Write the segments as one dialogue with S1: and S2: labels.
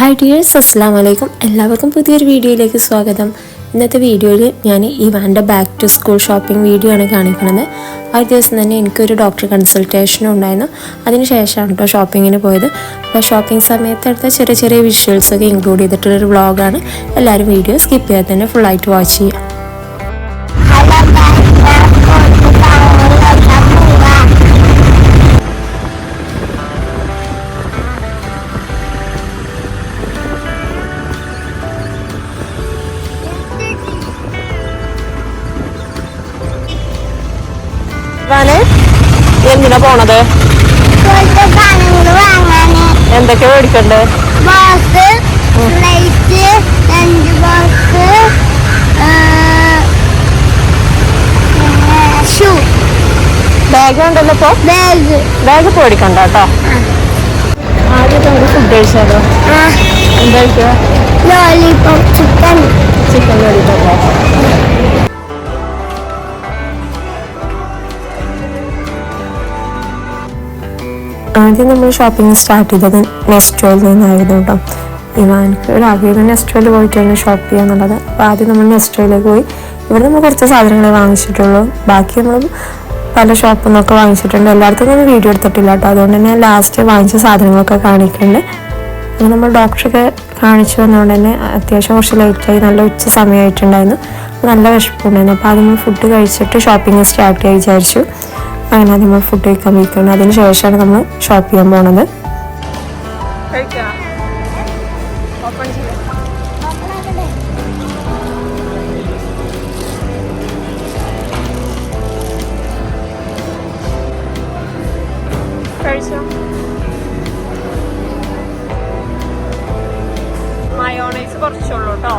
S1: Hi dears അസ്സാം വലൈക്കും എല്ലാവർക്കും പുതിയൊരു വീഡിയോയിലേക്ക് സ്വാഗതം. ഇന്നത്തെ വീഡിയോയിൽ ഞാൻ ഇവാന്റെ back to school shopping video ആണ് കാണിക്കുന്നത്. ആ ദിവസം തന്നെ എനിക്കൊരു ഡോക്ടർ കൺസൾട്ടേഷനും ഉണ്ടായിരുന്നു. അതിന് ശേഷമാണ് കേട്ടോ ഷോപ്പിങ്ങിന് പോയത്. അപ്പോൾ ഷോപ്പിംഗ് സമയത്ത് എടുത്ത ചെറിയ ചെറിയ വിഷ്വൽസൊക്കെ ഇൻക്ലൂഡ് ചെയ്തിട്ടുള്ളൊരു വ്ളോഗാണ് എല്ലാവരും വീഡിയോ സ്കിപ്പ് ചെയ്യാതെ തന്നെ ഫുള്ളായിട്ട് വാച്ച് ചെയ്യുക. പോണത്? എന്തൊക്കെ മേടിക്കണ്ടേ? ബാഗ് ഉണ്ടല്ലോ
S2: ബാഗ്.
S1: ബാഗ് പേടിക്കണ്ട കേട്ടോ. ആദ്യത്തെ ഫുഡ് കഴിച്ചാലോ? എന്താ കഴിക്കുക?
S2: ചിക്കൻ
S1: ചിക്കൻ ലോലിപ്പോപ്പോ ആദ്യം നമ്മൾ ഷോപ്പിംഗ് സ്റ്റാർട്ട് ചെയ്തത് നെസ്റ്റോയിൽ നിന്നായിരുന്നു കേട്ടോ. ഇവാൻക്ക് ആഗ്രഹം നെസ്റ്റോയിൽ പോയിട്ടാണ് ഷോപ്പ് ചെയ്യുക എന്നുള്ളത്. അപ്പോൾ ആദ്യം നമ്മൾ നെസ്റ്റോയിലേക്ക് പോയി. ഇവിടെ നമ്മൾ കുറച്ച് സാധനങ്ങളെ വാങ്ങിച്ചിട്ടുള്ളൂ. ബാക്കി നമ്മൾ പല ഷോപ്പിൽ നിന്നൊക്കെ വാങ്ങിച്ചിട്ടുണ്ട്. എല്ലായിടത്തും ഒന്നും വീഡിയോ എടുത്തിട്ടില്ല കേട്ടോ. അതുകൊണ്ട് തന്നെ ലാസ്റ്റ് വാങ്ങിച്ച സാധനങ്ങളൊക്കെ കാണിക്കുന്നുണ്ട്. അങ്ങനെ നമ്മൾ ഡോക്ടറൊക്കെ കാണിച്ചു വന്നതുകൊണ്ട് തന്നെ അത്യാവശ്യം കുറച്ച് ലേറ്റായി നല്ല ഉച്ച സമയമായിട്ടുണ്ടായിരുന്നു. നല്ല വിശപ്പുണ്ടായിരുന്നു. അപ്പോൾ ആദ്യം നമ്മൾ ഫുഡ് കഴിച്ചിട്ട് ഷോപ്പിംഗ് സ്റ്റാർട്ട് ചെയ്യാൻ വിചാരിച്ചു. അങ്ങനെ നമ്മൾ ഫുഡ് കഴിക്കാൻ വയ്ക്കുന്നത് അതിന് ശേഷമാണ് നമ്മൾ ഷോപ്പ് ചെയ്യാൻ പോണത്. മയോണൈസ് കുറച്ചുള്ളൂ കേട്ടോ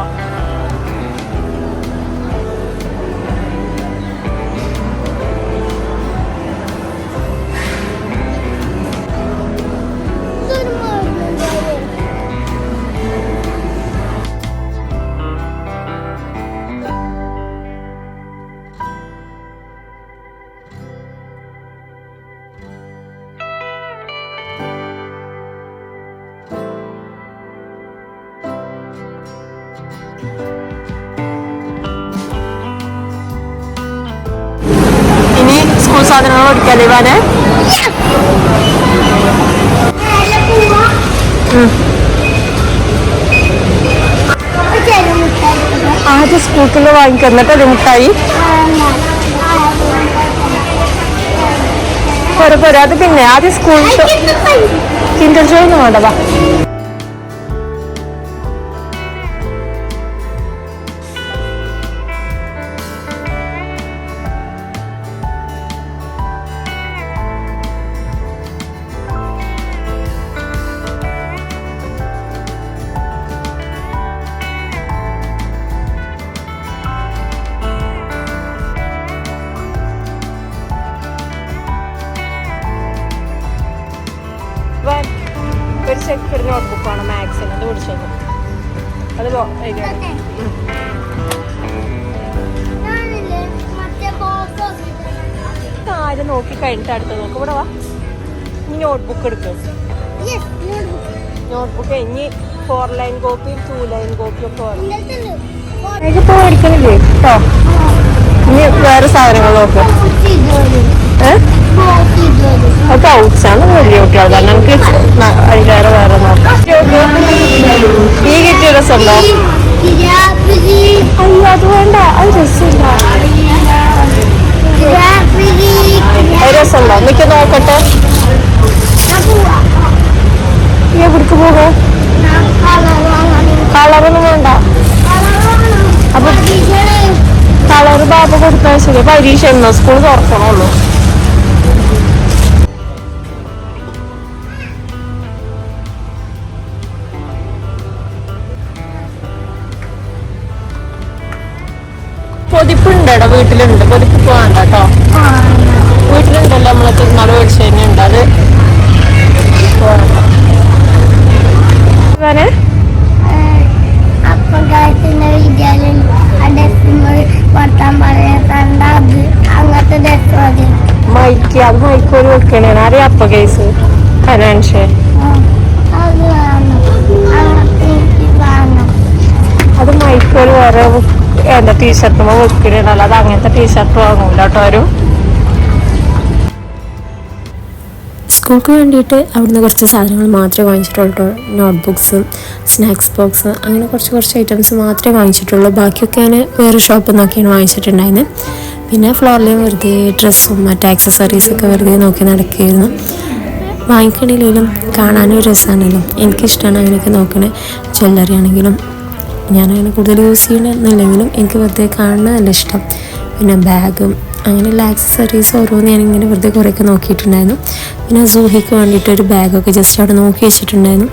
S1: സാധനങ്ങൾ മേടിക്കാല്ലേ ഇവാനെ? ആദ്യം സ്കൂട്ടിൽ വാങ്ങിക്കുക എന്നിട്ട് ഒരു മുട്ടായി. പോരെ പോരെ. അത് പിന്നെ ആദ്യം സ്കൂളിൽ കിൻഡർ ജോയ് ഒന്നും വേണ്ടതാ ഒരു സെക്യൂർ നോട്ട്ബുക്കാണ് മാത്സിന് അത് പിടിച്ചത് അത് ആരും നോക്കി കഴിഞ്ഞിട്ട് അടുത്ത് നോക്ക് ഇവിടെ വാ ഇനി നോട്ട്ബുക്ക് എടുക്കും നോട്ട്ബുക്ക് ഇനി four line copy two line copy ഒക്കെ ഇപ്പോൾ മേടിക്കണില്ലേ കേട്ടോ ഇനി വേറെ സാധനങ്ങൾ നോക്കാം ഏഹ് അത് പൗച്ചാണ് വലിയ കുട്ടികൾ നമുക്ക് അതിലേറെ വേറെ ഈ കിട്ടിയ രസമുണ്ടോ? അയ്യോ അത് വേണ്ട. അത് രസമുണ്ടോ? നിക്ക് നോക്കട്ടെ. എവിടേക്ക് പോകും കളറൊന്നും വേണ്ട. അപ്പൊ കളറ് ബാബ കൊടുത്താൽ ശരി. പരീക്ഷ എന്നോ സ്കൂൾ തുറക്കണുള്ളൂ പൊതിപ്പുണ്ടോ വീട്ടിലുണ്ട്. പൊതിപ്പ് പോകണ്ട കേട്ടോ വീട്ടിലുണ്ടല്ലോ നമ്മളെ തിരുനാട് മേടിച്ചു തന്നെ ഉണ്ട് അത് മൈക്ക് അത് മൈക്ക് ഒരു വെക്കണേ അറിയാം അപ്പ കേസ് ഫൈനാൻഷ്യൽ
S2: അത്
S1: ഒരു വേറെ എന്താ ടീഷർട്ടുമ്പോൾ വെക്കിടണല്ലോ അത് അങ്ങനത്തെ ടീഷർട്ട് വാങ്ങൂല കേട്ടോ ഒരു സ്കൂൾക്ക് വേണ്ടിയിട്ട് അവിടുന്ന് കുറച്ച് സാധനങ്ങൾ മാത്രമേ വാങ്ങിച്ചിട്ടുള്ളൂ നോട്ട് ബുക്സും സ്നാക്സ് ബോക്സ് അങ്ങനെ കുറച്ച് കുറച്ച് ഐറ്റംസ് മാത്രമേ വാങ്ങിച്ചിട്ടുള്ളൂ. ബാക്കിയൊക്കെ ഞാൻ വേറെ ഷോപ്പിൽ നോക്കിയാണ് വാങ്ങിച്ചിട്ടുണ്ടായിരുന്നത് പിന്നെ ഫ്ലോറിൽ വെറുതെ ഡ്രസ്സും മറ്റേ ആക്സസറീസൊക്കെ വെറുതെ നോക്കി നടക്കുകയായിരുന്നു. വാങ്ങിക്കണില്ലെങ്കിലും കാണാനും രസമാണല്ലോ എനിക്കിഷ്ടമാണ് അങ്ങനെയൊക്കെ നോക്കണേ. ജ്വല്ലറി ആണെങ്കിലും ഞാനങ്ങനെ കൂടുതൽ യൂസ് ചെയ്യണമെന്നില്ലെങ്കിലും എനിക്ക് വെറുതെ കാണുന്നത് നല്ല ഇഷ്ടം. പിന്നെ ബാഗും അങ്ങനെയുള്ള ആക്സസറീസ് ഓരോന്ന് ഞാനിങ്ങനെ വെറുതെ കുറേയൊക്കെ നോക്കിയിട്ടുണ്ടായിരുന്നു. പിന്നെ സൂഹിക്ക് വേണ്ടിയിട്ട് ഒരു ബാഗൊക്കെ ജസ്റ്റ് അവിടെ നോക്കി വെച്ചിട്ടുണ്ടായിരുന്നു.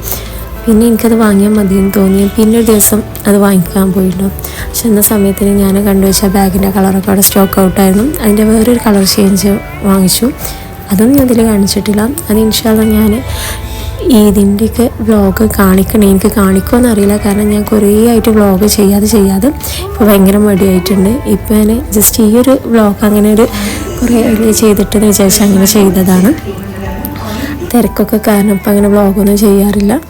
S1: പിന്നെ എനിക്കത് വാങ്ങിയാൽ എന്ന് തോന്നി. പിന്നെ ഒരു ദിവസം അത് വാങ്ങിക്കാൻ പോയിട്ടുണ്ടാവും പക്ഷെ എന്ന സമയത്തിന് ഞാൻ കണ്ടുവച്ച ബാഗിന്റെ കളറൊക്കെ അവിടെ സ്റ്റോക്ക് ഔട്ടായിരുന്നു അതിന്റെ വേറൊരു കളർ ചേഞ്ച് വാങ്ങിച്ചു. അതൊന്നും ഞാൻ ഇതിൽ കാണിച്ചിട്ടില്ല. അത് ഇൻഷാല്ല ഞാൻ ഇതിന്റെയൊക്കെ വ്ളോഗ് കാണിക്കണേ? എനിക്ക് കാണിക്കുമെന്ന് അറിയില്ല. കാരണം ഞാൻ കുറേ ആയിട്ട് വ്ളോഗ് ചെയ്യാതെ ചെയ്യാതെ ഇപ്പോൾ ഭയങ്കര മടിയായിട്ടുണ്ട്. ഇപ്പോൾ ഞാൻ ജസ്റ്റ് ഈ ഒരു വ്ളോഗ് അങ്ങനെ ഒരു കുറേ ചെയ്തിട്ടെന്ന് വിചാരിച്ച് അങ്ങനെ ചെയ്തതാണ്. തിരക്കൊക്കെ കാരണം ഇപ്പം അങ്ങനെ വ്ളോഗൊന്നും ചെയ്യാറില്ല.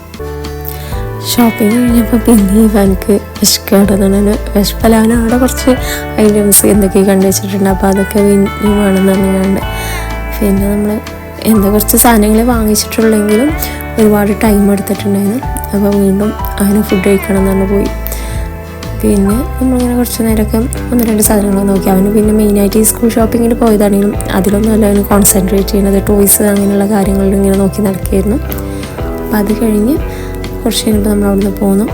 S1: ഷോപ്പിംഗ് കഴിഞ്ഞപ്പോൾ പിന്നെ ഇവനക്ക് വിശക്കാടുന്നാണ് വിശപ്പല്ല അവൻ അവിടെ കുറച്ച് ഐറ്റംസ് എന്തൊക്കെ കണ്ടു വെച്ചിട്ടുണ്ട്. അപ്പോൾ അതൊക്കെ വേണമെന്ന് പറഞ്ഞുകൊണ്ട് പിന്നെ നമ്മൾ എന്താ കുറച്ച് സാധനങ്ങൾ വാങ്ങിച്ചിട്ടുള്ളെങ്കിലും ഒരുപാട് ടൈം എടുത്തിട്ടുണ്ടായിരുന്നു. അപ്പോൾ വീണ്ടും അവന് ഫുഡ് കഴിക്കണം എന്ന് പോയി. പിന്നെ നമ്മളിങ്ങനെ കുറച്ച് നേരമൊക്കെ ഒന്ന് രണ്ട് സാധനങ്ങൾ നോക്കി. അവന് പിന്നെ മെയിനായിട്ട് ഈ സ്കൂൾ ഷോപ്പിങ്ങിൽ പോയതാണെങ്കിലും അതിലൊന്നും അല്ല അവന് കോൺസെൻട്രേറ്റ് ചെയ്യുന്നത്. ടോയ്സ് അങ്ങനെയുള്ള കാര്യങ്ങളിൽ ഇങ്ങനെ നോക്കി നടക്കുകയായിരുന്നു. അപ്പം അത് കഴിഞ്ഞ് കുറച്ച് കഴിഞ്ഞപ്പോൾ നമ്മൾ അവിടുന്ന് പോന്നു.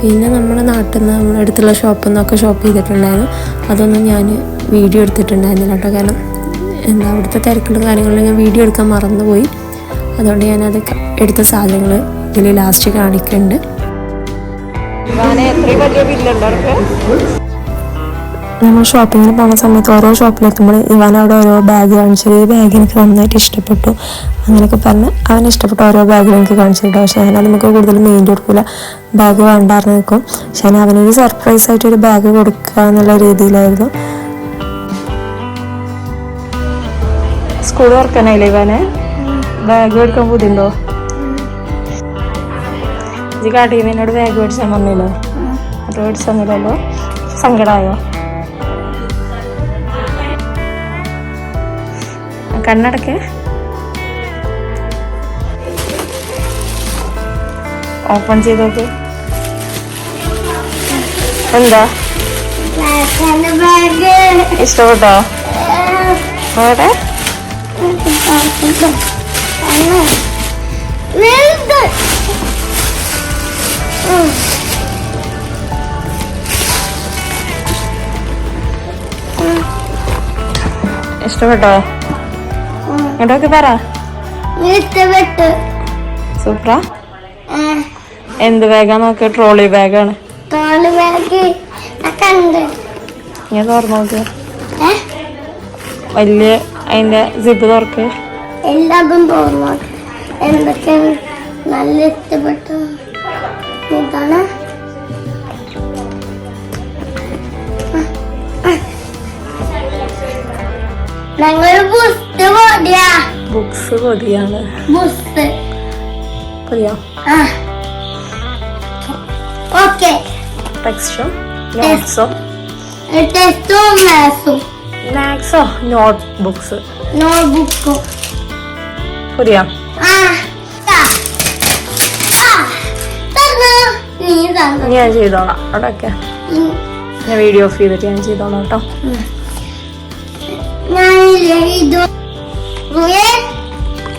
S1: പിന്നെ നമ്മുടെ നാട്ടിൽ നിന്ന് നമ്മുടെ അടുത്തുള്ള ഷോപ്പിൽ നിന്നൊക്കെ ഷോപ്പ് ചെയ്തിട്ടുണ്ടായിരുന്നു. അതൊന്നും ഞാൻ വീഡിയോ എടുത്തിട്ടുണ്ടായിരുന്നില്ല കേട്ടോ. കാരണം എന്താ അവിടുത്തെ തിരക്കുള്ള കാര്യങ്ങളിൽ ഞാൻ വീഡിയോ എടുക്കാൻ മറന്നുപോയി. അതുകൊണ്ട് ഞാൻ അത് എടുത്ത സാധനങ്ങൾ ഇതിൽ ലാസ്റ്റ് കാണിക്കുന്നുണ്ട്. നമ്മൾ ഷോപ്പിങ്ങിന് പോകുന്ന സമയത്ത് ഓരോ ഷോപ്പിലെത്തുമ്പോൾ ഇവൻ അവിടെ ഓരോ ബാഗ് കാണിച്ചു. ഈ ബാഗ് എനിക്ക് നന്നായിട്ട് ഇഷ്ടപ്പെട്ടു. അങ്ങനെയൊക്കെ പറഞ്ഞ് അവന് ഇഷ്ടപ്പെട്ട ഓരോ ബാഗും എനിക്ക് കാണിച്ചിട്ടു പക്ഷേ ഞാൻ നമുക്ക് കൂടുതൽ മെയിൻ കൊടുക്കില്ല ബാഗ് വേണ്ടാർന്ന് നിൽക്കും. പക്ഷേ ഞാൻ അവനൊരു സർപ്രൈസ് ആയിട്ട് ഒരു ബാഗ് കൊടുക്കുക എന്നുള്ള രീതിയിലായിരുന്നു. സ്കൂൾ തുറക്കാനായില്ലേ ഇവനെ ബാഗ് മേടിക്കാൻ പോയിട്ടുണ്ടോ ഇത് കാട്ടിൽ ബാഗ് മേടിച്ചാൽ വന്നില്ലോ അത് മേടിച്ചു തന്നില്ലല്ലോ സങ്കടമായോ കണ്ണടക്ക് ഓപ്പൺ ചെയ്ത് നോക്ക്
S2: എന്താ
S1: ഇഷ്ടപ്പെട്ടോ വേറെ ഇഷ്ടപ്പെട്ടോ? ഇങ്ങോട്ടൊക്കെ പറ.
S2: ഇഷ്ടപ്പെട്ടു.
S1: സൂപ്പറാ. എന്ത് ബാഗാ നോക്കിയ ട്രോളി ബാഗാണ്
S2: ട്രോളി ബാഗ്
S1: ഞാൻ തുറന്നു നോക്ക്. വലിയ അതിന്റെ സിബ് തുറക്ക്.
S2: എല്ലാതും തോന്നുന്നു എന്തൊക്കെ? നല്ല ഇഷ്ടപ്പെട്ടു. ഇതാണ്.
S1: ബുക്സ് പൊതിയോ
S2: ആ. ഓക്കെ.
S1: ടെക്സ്റ്റും നോട്ട്സോ.
S2: ടെസ്റ്റും മാത്സും.
S1: മാത്സോ നോട്ട് ബുക്സ്
S2: നോട്ട് ബുക്ക് തന്നു
S1: ഞാൻ ചെയ്തോളാം. അവിടെയൊക്കെ. ഞാൻ വീഡിയോ ഓഫ് ചെയ്തിട്ട് ഞാൻ ചെയ്തോളാം കേട്ടോ.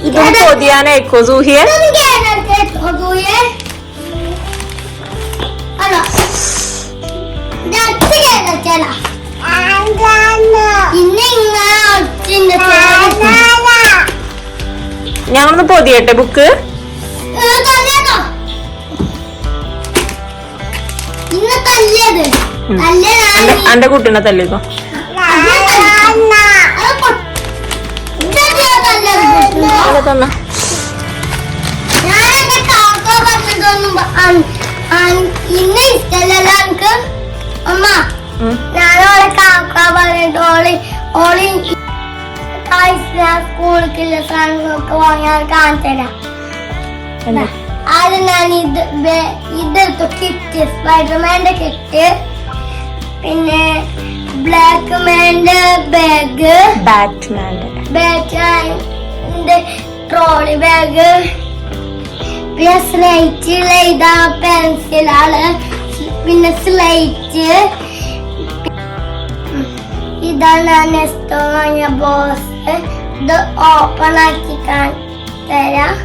S2: ഇത്
S1: പൊതിയാനേക്കോ സൂഹിയെ?
S2: അല്ല
S1: ഞങ്ങളൊന്ന് പൊതിയട്ടെ ബുക്ക്. എന്റെ കുട്ടീനെ തല്ലിക്കോ
S2: ഇന്ന് തന്ന എനിക്ക്. അമ്മ ഓളി ഓളി സ്കൂളിലേക്കുള്ള സാധനങ്ങളൊക്കെ വാങ്ങിയാൽ കാണിച്ചുതരാം
S1: എന്താ?
S2: ആദ്യം ഞാൻ ഇത് ഇതെടുത്തു. കിറ്റ് സ്പൈഡർമാന്റെ കിറ്റ് പിന്നെ ബ്ലാക്ക് മാന്റെ ബാഗ്
S1: ബാറ്റ്മാന്റെ
S2: ബാഗ് ട്രോളി ബാഗ് പിന്നെ സ്ലൈറ്റ് ഇതാ പെൻസിലാണ് പിന്നെ സ്ലൈറ്റ് ഇതാണ് നെസ്റ്റോ എന്ന് പറഞ്ഞ ബോക്സ് ഇത് ഓപ്പൺ ആക്കി തരാം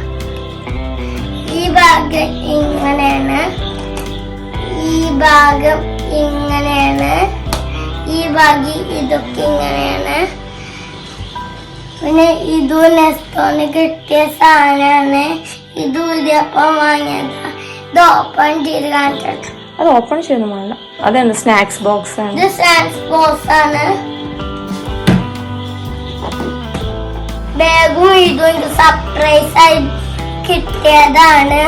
S2: ഈ ഭാഗം ഇങ്ങനെയാണ് ഈ ഭാഗം ഇങ്ങനെയാണ് ഈ ഭാഗം ഇതൊക്കെ ഇങ്ങനെയാണ് പിന്നെ ഇതും നെസ്റ്റോന്ന് കിട്ടിയ സാധനമാണ്. ഇതും ഇതപ്പം വാങ്ങിയതാ. ഇത് ഓപ്പൺ ചെയ്ത് കാണിച്ചിട്ട്
S1: അത് ഓപ്പൺ ചെയ്യുന്നു വേണ്ട. അതെന്താ സ്നാക്സ് ബോക്സ് ആണ്.
S2: ഇത് സ്നാക്സ് ബോക്സ് ആണ്. ബാഗും ഇതും ഇത് സർപ്രൈസ് ആയി കിട്ടിയതാണ്.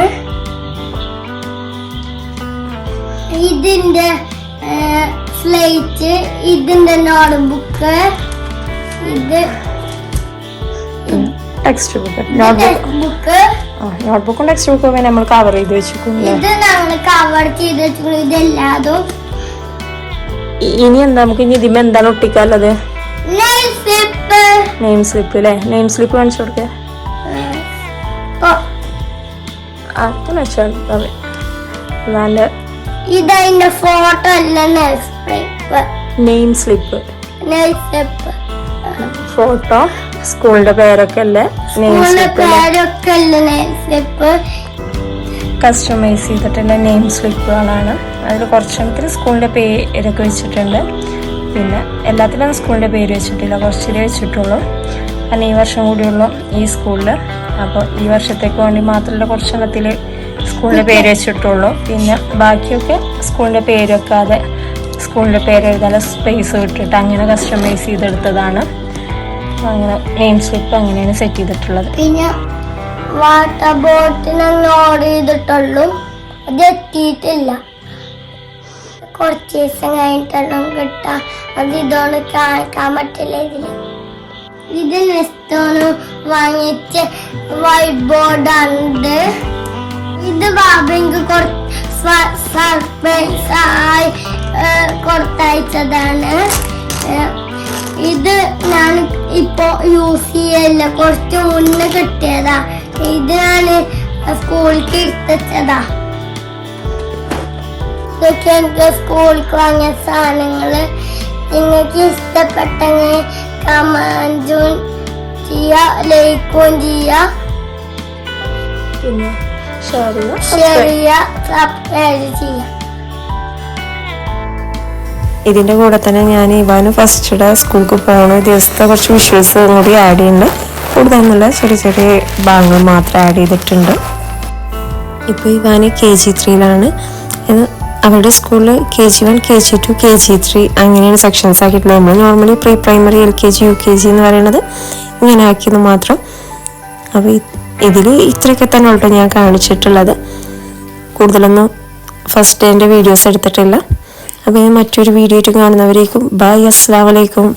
S2: ഇതിന്റെ സ്ലേറ്റ് ഇതിന്റെ ഇത്
S1: ടെക്സ്റ്റ് ബുക്ക് ടെക്സ്റ്റ് ഒക്കെ നമ്മൾ കവർ ചെയ്ത് വെച്ചിട്ടുണ്ട്.
S2: ഇത് നമ്മൾ കവർ ചെയ്ത് വെച്ചിട്ടുണ്ട്. ഇതെല്ലാതും
S1: ഇനി എന്താ നമുക്ക് ഇനി ഇതിമ എന്താണ് ഒട്ടിക്കാനുള്ളത്? നെയിം സ്ലിപ്പ് അല്ലേ നെയിം സ്ലിപ്പ് കാണിച്ചു കൊടുക്കുക അങ്ങനെ വെച്ചാൽ അതെ. നല്ല
S2: ഇതതിന്റെ ഫോട്ടോ അല്ല
S1: നെയിം സ്ലിപ്പ് ഫോട്ടോ സ്കൂളിന്റെ പേരൊക്കെ അല്ലേ? നെയിം സ്ലിപ്പ് കസ്റ്റമൈസ് ചെയ്തിട്ടുള്ള നെയിം സ്ലിപ്പുകളാണ് അതിൽ കുറച്ചെങ്കിലും സ്കൂളിന്റെ പേരൊക്കെ വെച്ചിട്ടുണ്ട്. പിന്നെ എല്ലാത്തിലും സ്കൂളിന്റെ പേര് വെച്ചിട്ടില്ല. കുറച്ചിലേ വെച്ചിട്ടുള്ളൂ. കാരണം ഈ വർഷം കൂടിയുള്ളൂ ഈ സ്കൂളിൽ അപ്പോൾ ഈ വർഷത്തേക്ക് വേണ്ടി മാത്രമല്ല കുറച്ചെണ്ണത്തിൽ സ്കൂളിന്റെ പേര് വെച്ചിട്ടുള്ളൂ. പിന്നെ ബാക്കിയൊക്കെ സ്കൂളിന്റെ പേര് വെക്കാതെ സ്കൂളിന്റെ പേര് എഴുതാൻ സ്പേസ് വിട്ടിട്ട് അങ്ങനെ കസ്റ്റമൈസ് ചെയ്തെടുത്തതാണ്. അങ്ങനെ നെയിം സ്ലിപ്പ് അങ്ങനെയാണ് സെറ്റ് ചെയ്തിട്ടുള്ളത്.
S2: പിന്നെ വാട്ടർ ബോട്ടിൽ ഓർഡർ ചെയ്തിട്ടുള്ളൂ. അത് എത്തിയിട്ടില്ല. കുറച്ച് ദിവസം കഴിഞ്ഞിട്ടെല്ലാം കിട്ടാം. അത് ഇതോട് കാണിക്കാൻ പറ്റില്ല ഇതിൽ? ഇത് നെസ്റ്റോണ് വാങ്ങിച്ച വൈറ്റ് ബോർഡാണ് ഇത് ബാബയ്ക്ക് സർപ്രൈസ് ആയി കൊടുത്തയച്ചതാണ്. ഇത് ഞാൻ ഇപ്പോ യൂസ് ചെയ്യല്ല. കുറച്ച് മുന്നേ കിട്ടിയതാ. ഇത് ഞാൻ സ്കൂളിലേക്ക് എടുത്തച്ചതാ. ഇതൊക്കെ എനിക്ക് സ്കൂളിൽ വാങ്ങിയ സാധനങ്ങൾ നിങ്ങൾക്ക് ഇഷ്ടപ്പെട്ടെങ്കിൽ കമാൻഡും ചെയ്യാം ലൈക്കും ചെയ്യാം.
S1: പിന്നെ ഷെയർ ചെയ്യുക
S2: ഷെയർ ചെയ്യാ സബ്സ്ക്രൈബ് ചെയ്യാ
S1: ഇതിന്റെ കൂടെ തന്നെ ഞാൻ ഇവാന് ഫസ്റ്റ് ഡേ സ്കൂൾക്ക് പോകുന്ന ദിവസത്തെ കുറച്ച് വിഷ്വൽസ് കൂടി ആഡ് ചെയ്യുന്നുണ്ട്. കൂടുതലൊന്നുമില്ല ചെറിയ ചെറിയ ഭാഗങ്ങൾ മാത്രം ആഡ് ചെയ്തിട്ടുണ്ട്. ഇപ്പോൾ ഇവാന് കെ ജി ത്രീയിലാണ് അവരുടെ സ്കൂളിൽ K G one K G two K G three അങ്ങനെയാണ് സെക്ഷൻസ് ആക്കിയിട്ടുള്ളത്. നമ്മൾ normally pre primary L K G U K G എന്ന് പറയുന്നത് ഇങ്ങനെ ആക്കിയത് മാത്രം. അപ്പോൾ ഇതിൽ ഇത്രയൊക്കെ തന്നെ ഉള്ളൂ ഞാൻ കാണിച്ചിട്ടുള്ളത്. കൂടുതലൊന്നും ഫസ്റ്റ് ഡേന്റെ വീഡിയോസ് എടുത്തിട്ടില്ല. അപ്പോൾ മറ്റൊരു വീഡിയോ ആയിട്ട് കാണുന്നവരേക്കും ബൈ അസ്സാം വലൈക്കും